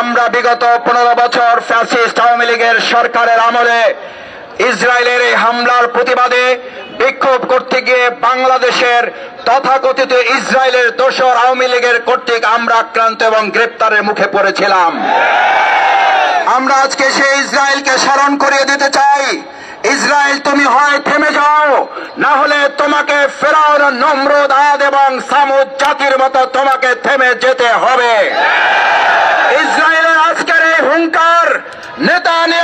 আমরা বিগত পনেরো বছর ফ্যাসিস্ট আওয়ামী লীগের সরকারের আমলে ইসরায়েলের এই হামলার প্রতিবাদে বিক্ষোভ করতে গিয়ে বাংলাদেশের তথাকথিত ইসরায়েলের দোসর আওয়ামী লীগের কর্তৃক আমরা আক্রান্ত এবং গ্রেপ্তারের মুখে পড়েছিলাম। আমরা আজকে সেই ইসরায়েলকে স্মরণ করিয়ে দিতে চাই। ইসরায়েল, তুমি হয় থেমে যাও, না হলে তোমাকে নম্রদ আদ এবং সামুদ জাতির মতো তোমাকে থেমে যেতে হবে। Netanyahu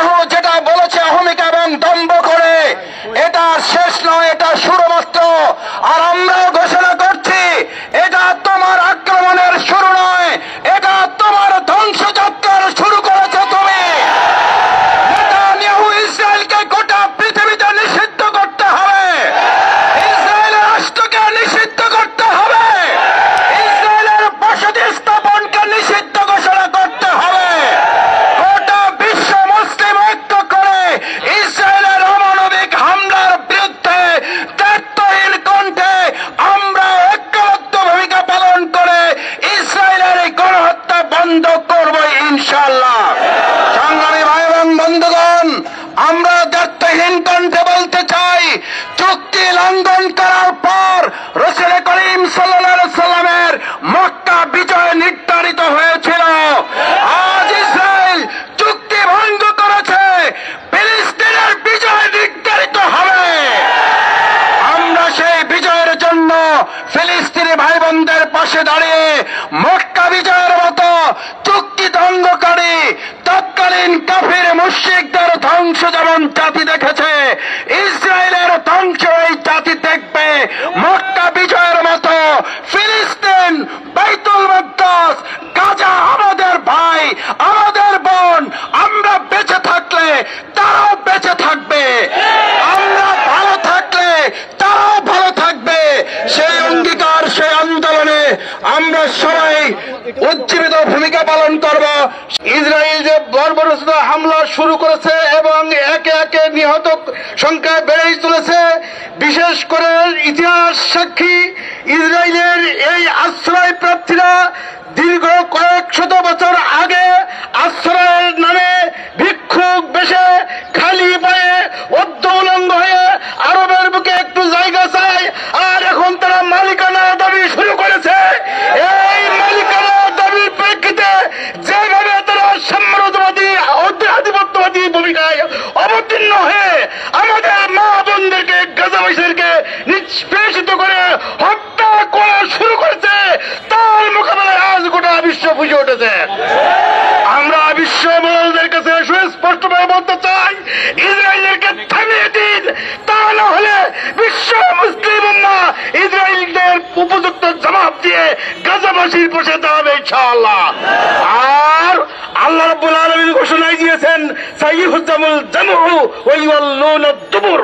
পাশে দাঁড়িয়ে মক্কা বিজয়ের মতো চুক্তি ধ্বংসকারী তৎকালীন কাফির মুশ্রিকদের ধ্বংস যেমন জাতি দেখেছে, ইসরায়েলের ধ্বংস এই জাতি দেখবে। মক্কা বিজয়ের মতো ফিলিস্তিন, বাইতুল মুকদ্দাস, গাজা আমাদের ভাই, আমাদের বোন, আমরা বেঁচে থাকলে তারাও বেঁচে থাকবে। আমরা ভালো থাকলে তারাও ভালো থাকবে। সেই অঙ্গীকার আমরা সবাই উজ্জীবিত ভূমিকা পালন করব। ইসরায়েল যে বর্বরচিত হামলা শুরু করেছে এবং একে একে নিহত সংখ্যা বেড়েই চলেছে, বিশেষ করে ইতিহাস সাক্ষী, ইসরায়েলের এই আশ্রয় প্রার্থীরা নিষ্পেষিত করে হত্যা করা শুরু করেছে, তার মোকাবেলায় আজ গোটা বিশ্ব বুঝে উঠেছে। আমরা বিশ্ব বলদের কাছে সুস্পষ্টভাবে বলতে চাই, ইসরায়েলকে থামিয়ে দিন, তা না হলে বিশ্ব মুসলিম ইসরায়েলদের উপযুক্ত জবাব দিয়ে গাজাবাসীর বসে দাঁড়াবে ইনশাআল্লাহ। আল্লাহ রাব্বুল আলামিন ঘোষণায় দিয়েছেন সাইয়ুহজামুল জামহু ওয়া ইউল্লুন দুবুর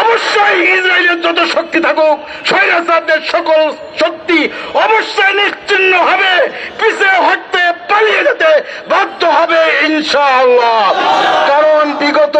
অবশ্যই ইসরায়েলের যত শক্তি থাকুক, স্বৈরাচারদের সকল শক্তি অবশ্যই নিশ্চিন্ন হবে পিছে হটতে পালিয়ে যেতে বাধ্য হবে ইনশাআল্লাহ। কারণ বিগত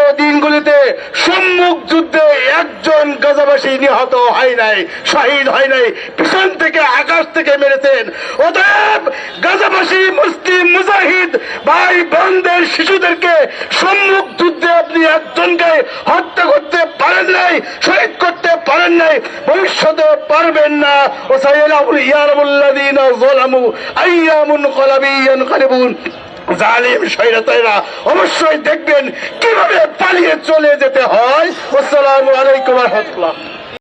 দিনগুলিতে সম্মুখ যুদ্ধে একজন গাজাবাসী নিহত হয় নাই, শহীদ হয় নাই, পিছন থেকে আকাশ থেকে মেরেছেন। অতএব গাজাবাসী, মুসলিম, মুজাহিদ, ভাই, বোনদের, শিশুদেরকে সম্মুখ যুদ্ধে আপনি একজনকে হত্যা করতে পারেন নাই, শহীদ করতে পারেন নাই, ভবিষ্যতে পারবেন না। ও সাইয়ালাহুল ইয়ারামুল্লাযীনা যালামু আইয়ামুন কলাবিয়ান কালিবুন জালিম শৈরাতাইরা অবশ্যই দেখবেন কীভাবে পালিয়ে চলে যেতে হয়। আসসালামু আলাইকুম রাহমাতুল্লাহ।